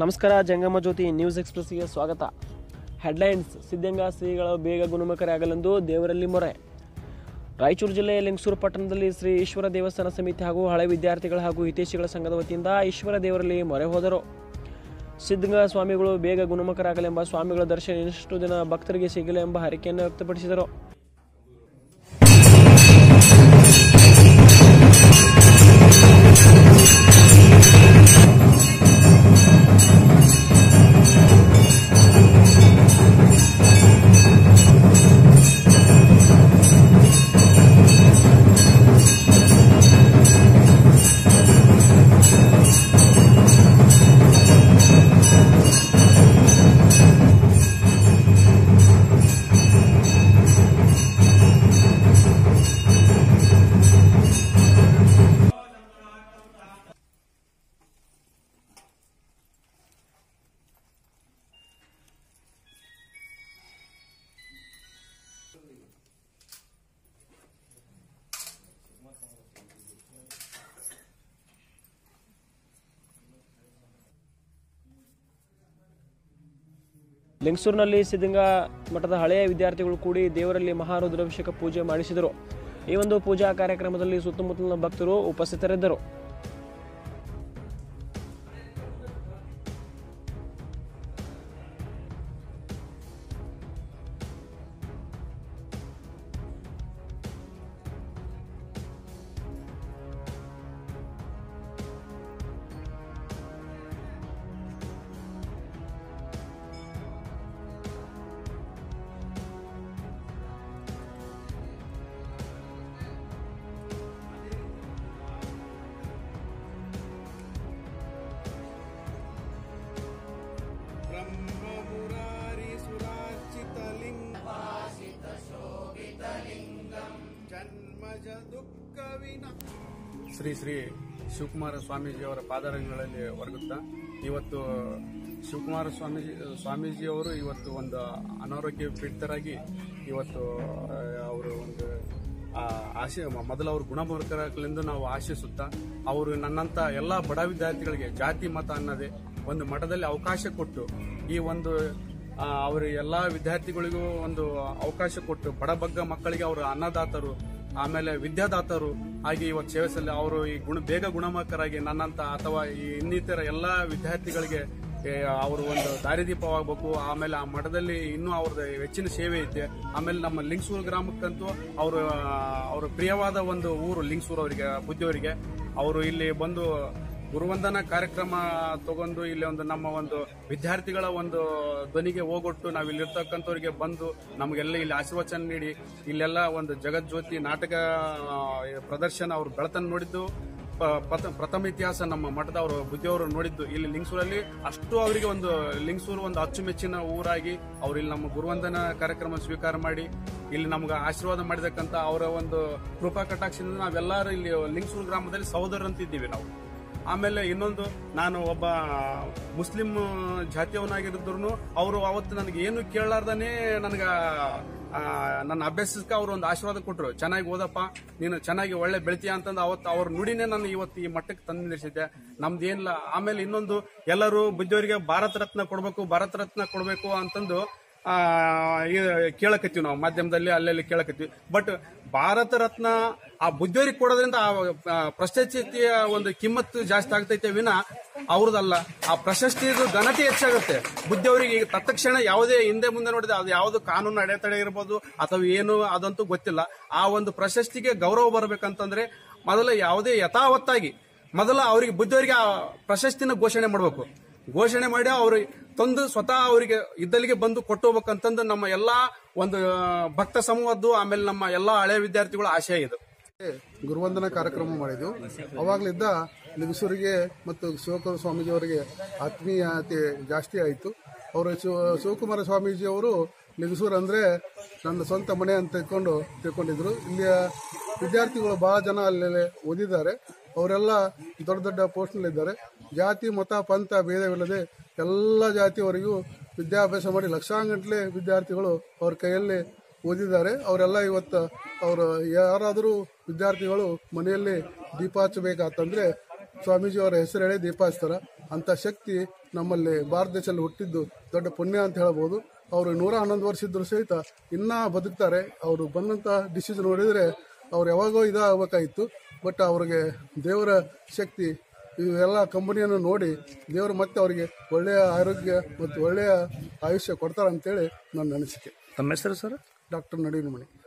ನಮಸ್ಕಾರ ಜಂಗಮ ಜ್ಯೋತಿ ನ್ಯೂಸ್ ಎಕ್ಸ್ಪ್ರೆಸ್ಗೆ ಸ್ವಾಗತ. ಹೆಡ್ಲೈನ್ಸ್ ಸಿದ್ಧಗಂಗಾ ಶ್ರೀಗಳು ಬೇಗ ಗುಣಮುಖರಾಗಲೆಂದು ದೇವರಲ್ಲಿ ಮೊರೆ. ರಾಯಚೂರು ಜಿಲ್ಲೆಯ ಲಿಂಗಸೂರು ಪಟ್ಟಣದಲ್ಲಿ ಶ್ರೀ ಈಶ್ವರ ದೇವಸ್ಥಾನ ಸಮಿತಿ ಹಾಗೂ ಹಳೆ ವಿದ್ಯಾರ್ಥಿಗಳ ಹಾಗೂ ಹಿತೈಷಿಗಳ ಸಂಘದ ವತಿಯಿಂದ ಈಶ್ವರ ದೇವರಲ್ಲಿ ಮೊರೆ ಹೋದರು. ಸಿದ್ಧಗಂಗಾ ಸ್ವಾಮಿಗಳು ಬೇಗ ಗುಣಮುಖರಾಗಲೆಂಬ ಸ್ವಾಮಿಗಳ ದರ್ಶನ ಇನ್ನಷ್ಟು ದಿನ ಭಕ್ತರಿಗೆ ಸಿಗಲಿ ಎಂಬ ಹರಿಕೆಯನ್ನು ವ್ಯಕ್ತಪಡಿಸಿದರು. ಲಿಂಗಸೂರಿನಲ್ಲಿ ಸಿದ್ಧಗಂಗಾ ಮಠದ ಹಳೆಯ ವಿದ್ಯಾರ್ಥಿಗಳು ಕೂಡಿ ದೇವರಲ್ಲಿ ಮಹಾರುದ್ರಾಭಿಷೇಕ ಪೂಜೆ ಮಾಡಿಸಿದರು. ಈ ಒಂದು ಪೂಜಾ ಕಾರ್ಯಕ್ರಮದಲ್ಲಿ ಸುತ್ತಮುತ್ತಲಿನ ಭಕ್ತರು ಉಪಸ್ಥಿತರಿದ್ದರು. ಶ್ರೀ ಶ್ರೀ ಶಿವಕುಮಾರ ಸ್ವಾಮೀಜಿಯವರ ಪಾದರಂಗಗಳಲ್ಲಿ ಒರಗುತ್ತಾ, ಇವತ್ತು ಶಿವಕುಮಾರ ಸ್ವಾಮೀಜಿ, ಸ್ವಾಮೀಜಿಯವರು ಇವತ್ತು ಒಂದು ಅನಾರೋಗ್ಯ ಪೀಡಿತರಾಗಿ ಇವತ್ತು ಅವರು ಒಂದು ಆಶೆ, ಮೊದಲು ಅವರು ಗುಣಮುಖರಾಗಲೆಂದು ನಾವು ಆಶಿಸುತ್ತಾ, ಅವರು ನನ್ನಂತ ಎಲ್ಲ ಬಡ ವಿದ್ಯಾರ್ಥಿಗಳಿಗೆ ಜಾತಿ, ಮತ ಅನ್ನದೇ ಒಂದು ಮಠದಲ್ಲಿ ಅವಕಾಶ ಕೊಟ್ಟು, ಈ ಒಂದು ಅವರು ಎಲ್ಲ ವಿದ್ಯಾರ್ಥಿಗಳಿಗೂ ಒಂದು ಅವಕಾಶ ಕೊಟ್ಟು ಬಡಬಗ್ಗ ಮಕ್ಕಳಿಗೆ ಅವರು ಅನ್ನದಾತರು ಆಮೇಲೆ ವಿದ್ಯಾದಾತರು ಹಾಗೆ ಇವತ್ತು ಸೇವೆ ಸಲ್ಲಿ ಅವರು ಈ ಗುಣ ಬೇಗ ಗುಣಮುಖರಾಗಿ ನನ್ನಂತ ಅಥವಾ ಈ ಇನ್ನಿತರ ಎಲ್ಲಾ ವಿದ್ಯಾರ್ಥಿಗಳಿಗೆ ಅವರು ಒಂದು ದಾರಿದೀಪವಾಗಬೇಕು. ಆಮೇಲೆ ಆ ಮಠದಲ್ಲಿ ಇನ್ನೂ ಅವ್ರದ್ದು ಹೆಚ್ಚಿನ ಸೇವೆ ಐತೆ ಆಮೇಲೆ ನಮ್ಮ ಲಿಂಗಸೂರು ಗ್ರಾಮಕ್ಕಂತೂ ಅವರು ಅವರ ಪ್ರಿಯವಾದ ಒಂದು ಊರು ಲಿಂಗಸೂರು ಅವರಿಗೆ, ಬುದ್ಧಿಯವರಿಗೆ. ಅವರು ಇಲ್ಲಿ ಬಂದು ಗುರುವಂದನಾ ಕಾರ್ಯಕ್ರಮ ತಗೊಂಡು ಇಲ್ಲಿ ಒಂದು ನಮ್ಮ ಒಂದು ವಿದ್ಯಾರ್ಥಿಗಳ ಒಂದು ಧ್ವನಿಗೆ ಹೋಗೊಟ್ಟು ನಾವು ಇಲ್ಲಿರ್ತಕ್ಕಂಥವ್ರಿಗೆ ಬಂದು ನಮಗೆಲ್ಲ ಇಲ್ಲಿ ಆಶೀರ್ವಚನ ನೀಡಿ ಇಲ್ಲೆಲ್ಲ ಒಂದು ಜಗಜ್ಯೋತಿ ನಾಟಕ ಪ್ರದರ್ಶನ ಅವರು ಬೆಳತನ್ನು ನೋಡಿದ್ದು. ಪ್ರಥಮ ಇತಿಹಾಸ ನಮ್ಮ ಮಠದವರು ಬುದ್ಧಿಯವರು ನೋಡಿದ್ದು. ಇಲ್ಲಿ ಲಿಂಗಸೂರಲ್ಲಿ ಅಷ್ಟು ಅವರಿಗೆ ಒಂದು ಲಿಂಗಸೂರು ಒಂದು ಅಚ್ಚುಮೆಚ್ಚಿನ ಊರಾಗಿ ಅವರು ಇಲ್ಲಿ ನಮ್ಮ ಗುರುವಂದನ ಕಾರ್ಯಕ್ರಮ ಸ್ವೀಕಾರ ಮಾಡಿ ಇಲ್ಲಿ ನಮ್ಗೆ ಆಶೀರ್ವಾದ ಮಾಡಿದಕ್ಕಂತ ಅವರ ಒಂದು ಕೃಪಾ ಕಟಾಕ್ಷದಿಂದ ನಾವೆಲ್ಲರೂ ಇಲ್ಲಿ ಲಿಂಗಸೂರು ಗ್ರಾಮದಲ್ಲಿ ಸಹೋದರಂತಿದ್ದೀವಿ ನಾವು. ಆಮೇಲೆ ಇನ್ನೊಂದು, ನಾನು ಒಬ್ಬ ಮುಸ್ಲಿಂ ಜಾತಿಯವನಾಗಿದ್ರು ಅವರು ಅವತ್ತು ನನಗೆ ಏನು ಕೇಳಲಾರ್ದನೆ ನನಗೆ ನನ್ನ ಅಭ್ಯಾಸಕ್ಕೆ ಅವರು ಒಂದು ಆಶೀರ್ವಾದ ಕೊಟ್ಟರು ಚೆನ್ನಾಗಿ ಓದಪ್ಪ, ನೀನು ಚೆನ್ನಾಗಿ ಒಳ್ಳೆ ಬೆಳಿತೀಯ ಅಂತಂದು ಅವತ್ತು ಅವ್ರ ನುಡಿನೇ ನಾನು ಇವತ್ತು ಈ ಮಟ್ಟಕ್ಕೆ ತಂದು ನಿಲ್ಲಿಸಿದ್ದೆ. ನಮ್ದು ಏನಿಲ್ಲ. ಆಮೇಲೆ ಇನ್ನೊಂದು, ಎಲ್ಲರೂ ಬುದ್ಧಿಯವರಿಗೆ ಭಾರತ ರತ್ನ ಕೊಡಬೇಕು, ಭಾರತ ರತ್ನ ಕೊಡಬೇಕು ಅಂತಂದು ಕೇಳಕತ್ತೀವಿ ನಾವು, ಮಾಧ್ಯಮದಲ್ಲಿ ಅಲ್ಲಲ್ಲಿ ಕೇಳಕತ್ತೀವಿ. ಬಟ್ ಭಾರತ ರತ್ನ ಆ ಬುದ್ಧಿಯವರಿಗೆ ಕೊಡೋದ್ರಿಂದ ಆ ಪ್ರಶಸ್ತಿಯ ಒಂದು ಕಿಮ್ಮತ್ತು ಜಾಸ್ತಿ ಆಗ್ತೈತೆ ವಿನ ಅವ್ರದಲ್ಲ. ಆ ಪ್ರಶಸ್ತಿದು ಘನತೆ ಹೆಚ್ಚಾಗುತ್ತೆ. ಬುದ್ಧಿಯವರಿಗೆ ಈಗ ತತ್ಕ್ಷಣ ಯಾವುದೇ ಹಿಂದೆ ಮುಂದೆ ನೋಡಿದ್ರೆ ಅದು ಯಾವುದು ಕಾನೂನು ಅಡೆತಡೆ ಇರ್ಬೋದು ಅಥವಾ ಏನು ಅದಂತೂ ಗೊತ್ತಿಲ್ಲ. ಆ ಒಂದು ಪ್ರಶಸ್ತಿಗೆ ಗೌರವ ಬರಬೇಕಂತಂದ್ರೆ ಮೊದಲ ಯಾವುದೇ ಯಥಾವತ್ತಾಗಿ ಮೊದಲ ಅವರಿಗೆ ಬುದ್ಧಿಯವರಿಗೆ ಆ ಪ್ರಶಸ್ತಿನ ಘೋಷಣೆ ಮಾಡಬೇಕು. ಘೋಷಣೆ ಮಾಡಿ ಅವ್ರು ತಂದು ಸ್ವತಃ ಅವರಿಗೆ ಇದ್ದಲ್ಲಿಗೆ ಬಂದು ಕೊಟ್ಟು ಹೋಗ್ಬೇಕಂತಂದು ನಮ್ಮ ಎಲ್ಲಾ ಒಂದು ಭಕ್ತ ಸಮೂಹದ್ದು, ಆಮೇಲೆ ನಮ್ಮ ಎಲ್ಲಾ ಹಳೆ ವಿದ್ಯಾರ್ಥಿಗಳ ಆಶಯ ಇದು. ಗುರುವಂದನಾ ಕಾರ್ಯಕ್ರಮ ಮಾಡಿದ್ದು ಅವಾಗಲಿದ್ದ ನಿಗಸೂರಿಗೆ ಮತ್ತು ಶಿವಕುಮಾರ ಸ್ವಾಮೀಜಿ ಅವರಿಗೆ ಆತ್ಮೀಯತೆ ಜಾಸ್ತಿ ಆಯಿತು. ಅವರು ಶಿವಕುಮಾರ ಸ್ವಾಮೀಜಿ ಅವರು ನಿಗಸೂರು ಅಂದರೆ ನನ್ನ ಸ್ವಂತ ಮನೆ ಅಂತ ತಿಳ್ಕೊಂಡು ತಿಳ್ಕೊಂಡಿದ್ರು. ಇಲ್ಲಿಯ ವಿದ್ಯಾರ್ಥಿಗಳು ಭಾಳ ಜನ ಅಲ್ಲಿ ಓದಿದ್ದಾರೆ. ಅವರೆಲ್ಲ ದೊಡ್ಡ ದೊಡ್ಡ ಪೋಸ್ಟ್ನಲ್ಲಿದ್ದಾರೆ ಜಾತಿ, ಮತ, ಪಂಥ ಭೇದವಿಲ್ಲದೆ ಎಲ್ಲ ಜಾತಿಯವರಿಗೂ ವಿದ್ಯಾಭ್ಯಾಸ ಮಾಡಿ ಲಕ್ಷಾಂಗಟ್ಲೆ ವಿದ್ಯಾರ್ಥಿಗಳು ಅವ್ರ ಕೈಯಲ್ಲಿ ಓದಿದ್ದಾರೆ. ಅವರೆಲ್ಲ ಇವತ್ತು ಅವರು ಯಾರಾದರೂ ವಿದ್ಯಾರ್ಥಿಗಳು ಮನೆಯಲ್ಲಿ ದೀಪ ಹಚ್ಚಬೇಕಾತಂದ್ರೆ ಸ್ವಾಮೀಜಿ ಅವರ ಹೆಸರು ಹೇಳಿ ದೀಪ ಹಚ್ತಾರೆ. ಅಂಥ ಶಕ್ತಿ ನಮ್ಮಲ್ಲಿ ಭಾರತ ದೇಶದಲ್ಲಿ ಹುಟ್ಟಿದ್ದು ದೊಡ್ಡ ಪುಣ್ಯ ಅಂತ ಹೇಳ್ಬೋದು. ಅವರು ನೂರ ಹನ್ನೊಂದು ವರ್ಷ ಇದ್ದರೂ ಸಹಿತ ಇನ್ನೂ ಬದುಕ್ತಾರೆ. ಅವರು ಬಂದಂಥ ಡಿಸಿಷನ್ ನೋಡಿದರೆ ಅವ್ರು ಯಾವಾಗೋ ಇದಾಗಬೇಕಾಗಿತ್ತು. ಬಟ್ ಅವ್ರಿಗೆ ದೇವರ ಶಕ್ತಿ ಇವೆಲ್ಲ ಕಂಪನಿಯನ್ನು ನೋಡಿ ದೇವರು ಮತ್ತೆ ಅವರಿಗೆ ಒಳ್ಳೆಯ ಆರೋಗ್ಯ ಮತ್ತು ಒಳ್ಳೆಯ ಆಯುಷ್ಯ ಕೊಡ್ತಾರೆ ಅಂತೇಳಿ ನನ್ನ ಅನಿಸಿಕೆ. ತಮ್ಮ ಹೆಸರು ಸರ್? ಡಾಕ್ಟರ್ ನಡೀನ್ ಮಣಿ.